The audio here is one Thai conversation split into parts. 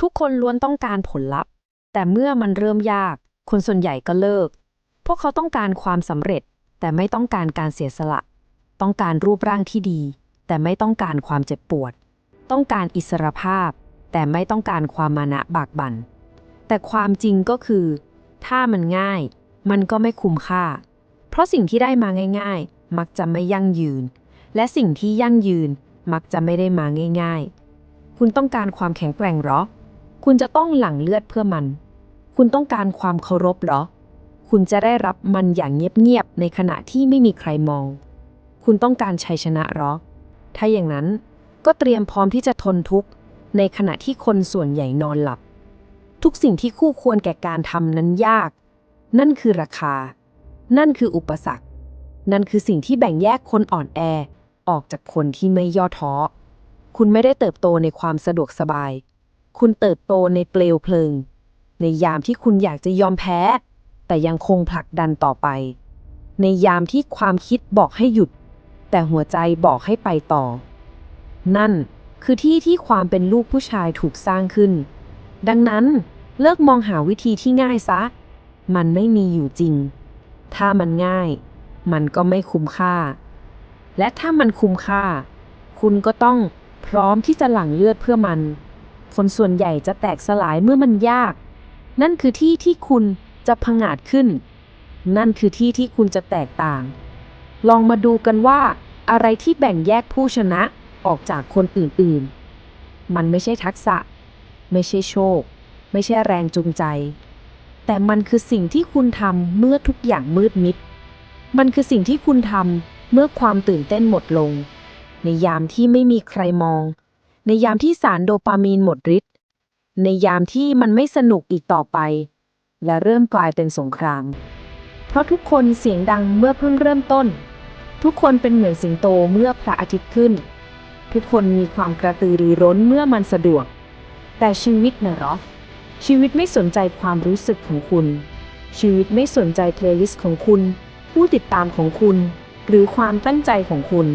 ทุกคนล้วนต้องการผลลัพธ์ แต่เมื่อมันเริ่มยาก คนส่วนใหญ่ก็เลิก พวกเขาต้องการความสำเร็จ แต่ไม่ต้องการการเสียสละ ต้องการรูปร่างที่ดี แต่ไม่ต้องการความเจ็บปวด ต้องการอิสรภาพ แต่ไม่ต้องการความมานะบากบั่น แต่ความจริงก็คือ ถ้ามันง่าย มันก็ไม่คุ้มค่า เพราะสิ่งที่ได้มาง่าย ๆ มักจะไม่ยั่งยืน และสิ่งที่ยั่งยืนมักจะไม่ได้มาง่าย ๆ คุณต้องการความแข็งแกร่งหรอ คุณจะต้องหลั่งเลือดเพื่อมัน คุณต้องการความเคารพเหรอ คุณจะได้รับมันอย่างเงียบๆในขณะที่ไม่มีใครมอง คุณต้องการชัยชนะเหรอ ถ้าอย่างนั้นก็เตรียมพร้อมที่จะทนทุกข์ ในขณะที่คนส่วนใหญ่นอนหลับ ทุกสิ่งที่คู่ควรแก่การทำนั้นยาก นั่นคือราคา นั่นคืออุปสรรค นั่นคือสิ่งที่แบ่งแยกคนอ่อนแอ ออกจากคนที่ไม่ย่อท้อ คุณไม่ได้เติบโตในความสะดวกสบาย คุณเติบโตในเปลวเพลิง ในยามที่คุณอยากจะยอมแพ้ แต่ยังคงผลักดันต่อไป ในยามที่ความคิดบอกให้หยุด แต่หัวใจบอกให้ไปต่อ นั่นคือที่ที่ความเป็นลูกผู้ชายถูกสร้างขึ้น ดังนั้นเลิกมองหาวิธีที่ง่ายซะ มันไม่มีอยู่จริง ถ้ามันง่าย มันก็ไม่คุ้มค่า และถ้ามันคุ้มค่า คุณก็ต้องพร้อมที่จะหลั่งเลือดเพื่อมัน คนส่วนใหญ่จะแตกสลายเมื่อมันยาก นั่นคือที่ที่คุณจะผงาดขึ้น นั่นคือที่ที่คุณจะแตกต่าง ลองมาดูกันว่า อะไรที่แบ่งแยกผู้ชนะออกจากคนอื่นๆ มันไม่ใช่ทักษะ ไม่ใช่โชค ไม่ใช่แรงจูงใจ แต่มันคือสิ่งที่คุณทำเมื่อทุกอย่างมืดมิด มันคือสิ่งที่คุณทำเมื่อความตื่นเต้นหมดลง ในยามที่ไม่มีใครมอง ในยามที่สารโดปามีนหมดฤทธิ์ในยามที่มันไม่สนุกอีกต่อไป และเริ่มกลายเป็นสงคราม เพราะทุกคนเสียงดังเมื่อเพิ่งเริ่มต้น ทุกคนเป็นเหมือนสิงโตเมื่อพระอาทิตย์ขึ้น ทุกคนมีความกระตือรือร้นเมื่อมันสะดวก แต่ชีวิตนะเหรอ ชีวิตไม่สนใจความรู้สึกของคุณ ชีวิตไม่สนใจเพลย์ลิสต์ของคุณ ผู้ติดตามของคุณ หรือความตั้งใจของคุณ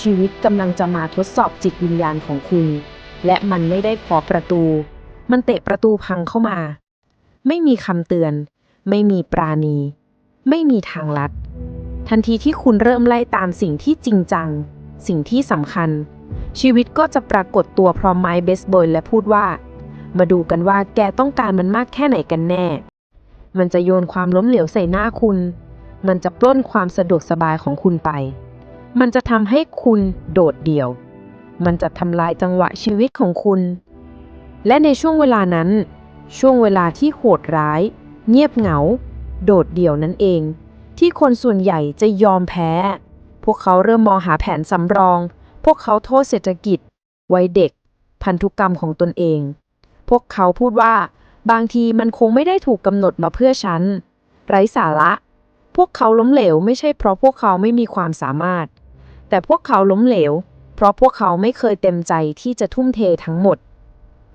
ชีวิตกำลังจะมาทดสอบจิตวิญญาณของคุณ และมันไม่ได้ขอประตู มันเตะประตูพังเข้ามา ไม่มีคำเตือน ไม่มีปราณี ไม่มีทางลัด ทันทีที่คุณเริ่มไล่ตามสิ่งที่จริงจัง สิ่งที่สำคัญ ชีวิตก็จะปรากฏตัวพร้อมไม้เบสบอลและพูดว่า มาดูกันว่าแกต้องการมันมากแค่ไหนกันแน่ มันจะโยนความล้มเหลวใส่หน้าคุณ มันจะปล้นความสะดวกสบายของคุณไป มันจะทำให้คุณโดดเดี่ยว มันจะทำลายจังหวะชีวิตของคุณ และในช่วงเวลานั้น ช่วงเวลาที่โหดร้าย เงียบเหงา โดดเดี่ยวนั่นเอง ที่คนส่วนใหญ่จะยอมแพ้ พวกเขาเริ่มมองหาแผนสำรอง พวกเขาโทษเศรษฐกิจ วัยเด็ก พันธุกรรมของตนเอง พวกเขาพูดว่า บางทีมันคงไม่ได้ถูกกำหนดมาเพื่อฉัน ไร้สาระ พวกเขาล้มเหลวไม่ใช่เพราะพวกเขาไม่มีความสามารถ แต่พวกเขาล้มเหลว เพราะพวกเขาไม่เคยเต็มใจที่จะทุ่มเททั้งหมด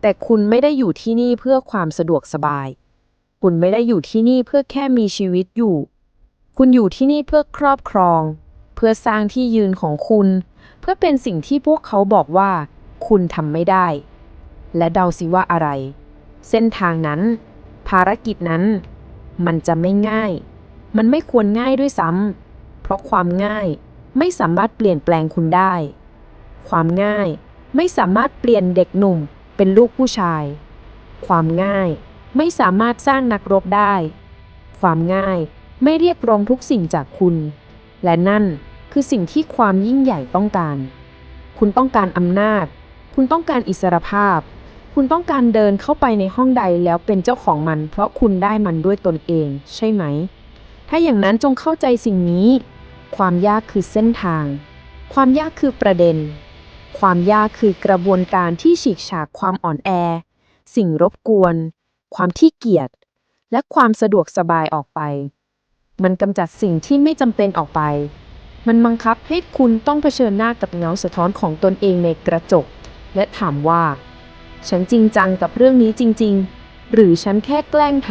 แต่คุณไม่ได้อยู่ที่นี่เพื่อความสะดวกสบาย คุณไม่ได้อยู่ที่นี่เพื่อแค่มีชีวิตอยู่ คุณอยู่ที่นี่เพื่อครอบครอง เพื่อสร้างที่ยืนของคุณ เพื่อเป็นสิ่งที่พวกเขาบอกว่า คุณทำไม่ได้ และเดาสิว่าอะไร เส้นทางนั้น ภารกิจนั้น มันจะไม่ง่าย มันไม่ควรง่ายด้วยซ้ำเพราะความง่าย ไม่สามารถเปลี่ยนแปลงคุณได้ ความง่ายไม่สามารถเปลี่ยนเด็กหนุ่มเป็นลูกผู้ชาย ความง่ายไม่สามารถสร้างนักรบได้ ความง่ายไม่เรียกร้องทุกสิ่งจากคุณ และนั่นคือสิ่งที่ความยิ่งใหญ่ต้องการ คุณต้องการอำนาจ คุณต้องการอิสรภาพ คุณต้องการเดินเข้าไปในห้องใดแล้วเป็นเจ้าของมัน เพราะคุณได้มันด้วยตนเอง ใช่ไหม ถ้าอย่างนั้นจงเข้าใจสิ่งนี้ ความยากคือเส้นทาง ความยากคือประเด็น ความยากคือกระบวนการที่ฉีกฉากความอ่อนแอ สิ่งรบกวน ความที่เกียจและความสะดวกสบายออกไป มันกำจัดสิ่งที่ไม่จำเป็นออกไป มันบังคับให้คุณต้องเผชิญหน้ากับเงาสะท้อนของตนเองในกระจก และถามว่า ฉันจริงจังกับเรื่องนี้จริง ๆ หรือฉันแค่แกล้งท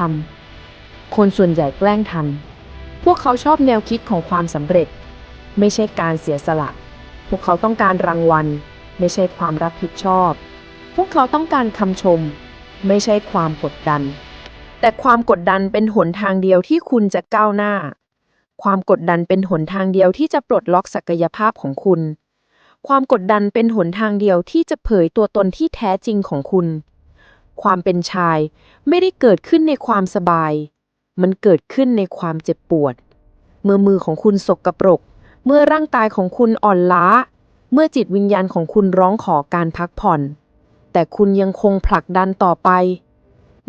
ำคนส่วนใหญ่แกล้งทำ พวกเขาชอบแนวคิดของความสำเร็จ ไม่ใช่การเสียสละ พวกเขาต้องการรางวัล ไม่ใช่ความรับผิดชอบ พวกเขาต้องการคำชม ไม่ใช่ความกดดัน แต่ความกดดันเป็นหนทางเดียวที่คุณจะก้าวหน้า ความกดดันเป็นหนทางเดียวที่จะปลดล็อกศักยภาพของคุณ ความกดดันเป็นหนทางเดียวที่จะเผยตัวตนที่แท้จริงของคุณ ความเป็นชายไม่ได้เกิดขึ้นในความสบาย มันเกิดขึ้นในความเจ็บปวด เมื่อมือของคุณสกปรก เมื่อร่างกายของคุณอ่อนล้า เมื่อจิตวิญญาณของคุณร้องขอการพักผ่อน แต่คุณยังคงผลักดันต่อไป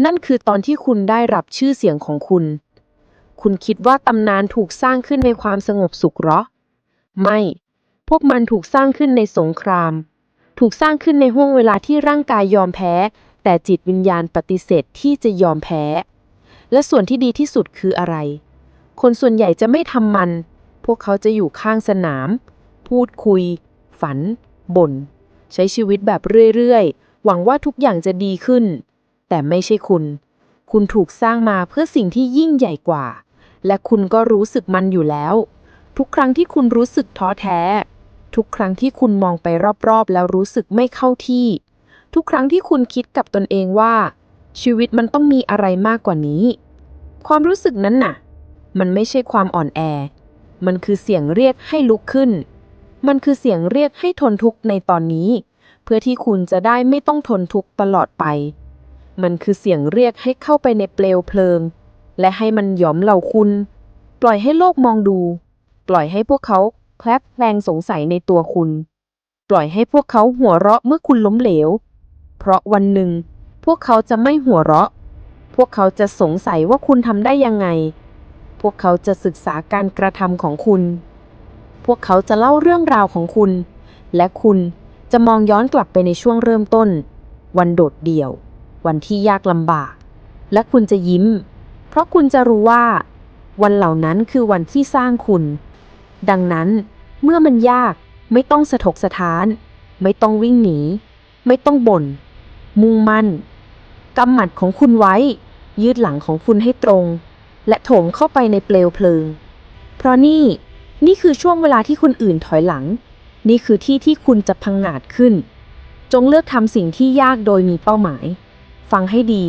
นั่นคือตอนที่คุณได้รับชื่อเสียงของคุณ คุณคิดว่าตำนานถูกสร้างขึ้นในความสงบสุขหรอ ไม่ พวกมันถูกสร้างขึ้นในสงคราม ถูกสร้างขึ้นในห่วงเวลาที่ร่างกายยอมแพ้ แต่จิตวิญญาณปฏิเสธที่จะยอมแพ้ และส่วนที่ดีที่สุดคืออะไร คนส่วนใหญ่จะไม่ทำมัน พวกเขาจะอยู่ข้างสนาม พูดคุย ฝัน บ่น ใช้ชีวิตแบบเรื่อยๆ หวังว่าทุกอย่างจะดีขึ้น แต่ไม่ใช่คุณ คุณถูกสร้างมาเพื่อสิ่งที่ยิ่งใหญ่กว่า และคุณก็รู้สึกมันอยู่แล้ว ทุกครั้งที่คุณรู้สึกท้อแท้ ทุกครั้งที่คุณมองไปรอบๆ แล้วรู้สึกไม่เข้าที่ ทุกครั้งที่คุณคิดกับตนเองว่า ชีวิตมันต้องมีอะไรมากกว่านี้ ความรู้สึกนั้นน่ะ มันไม่ใช่ความอ่อนแอ มันคือเสียงเรียกให้ลุกขึ้น มันคือเสียงเรียกให้ทนทุกข์ในตอนนี้ เพื่อที่คุณจะได้ไม่ต้องทนทุกข์ตลอดไป มันคือเสียงเรียกให้เข้าไปในเปลวเพลิง และให้มันหยอมเหล่าคุณ ปล่อยให้โลกมองดู ปล่อยให้พวกเขาแคลบแคลงสงสัยในตัวคุณ ปล่อยให้พวกเขาหัวเราะเมื่อคุณล้มเหลว เพราะวันหนึ่ง พวกเขาจะไม่หัวเราะ พวกเขาจะสงสัยว่าคุณทำได้ยังไง พวกเขาจะศึกษาการกระทำของคุณ พวกเขาจะเล่าเรื่องราวของคุณ และคุณจะมองย้อนกลับไปในช่วงเริ่มต้น วันโดดเดี่ยว วันที่ยากลำบาก และคุณจะยิ้ม เพราะคุณจะรู้ว่า วันเหล่านั้นคือวันที่สร้างคุณ ดังนั้นเมื่อมันยากไม่ต้องสะทกสะท้าน ไม่ต้องวิ่งหนี ไม่ต้องบ่น มุ่งมั่น กำหมัดของคุณไว้ ยืดหลังของคุณให้ตรง และโถมเข้าไปในเปลวเพลิง เพราะนี่นี่คือช่วงเวลาที่คนอื่นถอยหลัง นี่คือที่ที่คุณจะพังงาดขึ้น จงเลือกทำสิ่งที่ยากโดยมีเป้าหมาย ฟังให้ดี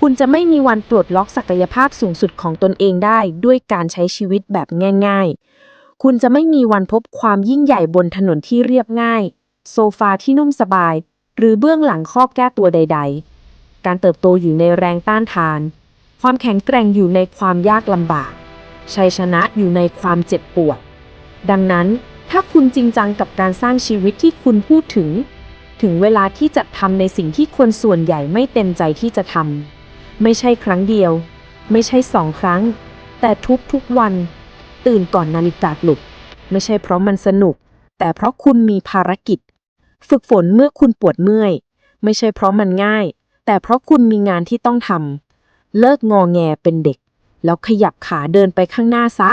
คุณจะไม่มีวันปลดล็อกศักยภาพสูงสุดของตนเองได้ด้วยการใช้ชีวิตแบบง่าย ๆ คุณจะไม่มีวันพบความยิ่งใหญ่บนถนนที่เรียบง่าย โซฟาที่นุ่มสบาย หรือเบื้องหลังครอบแก้ตัวใด ๆ การเติบโตอยู่ในแรงต้านทาน ความแข็งแกร่งอยู่ในความยากลำบาก ชัยชนะอยู่ในความเจ็บปวด ดังนั้นถ้าคุณจริงจังกับการสร้างชีวิตที่คุณพูดถึง ถึงเวลาที่จะทำในสิ่งที่คนส่วนใหญ่ไม่เต็มใจที่จะทำไม่ใช่ครั้งเดียว ไม่ใช่สองครั้ง แต่ทุกๆวัน ตื่นก่อนนาฬิกาปลุก ไม่ใช่เพราะมันสนุก แต่เพราะคุณมีภารกิจ ฝึกฝนเมื่อคุณปวดเมื่อย ไม่ใช่เพราะมันง่าย แต่เพราะคุณมีงานที่ต้องทำเลิกงอแงเป็นเด็ก แล้วขยับขาเดินไปข้างหน้าซะ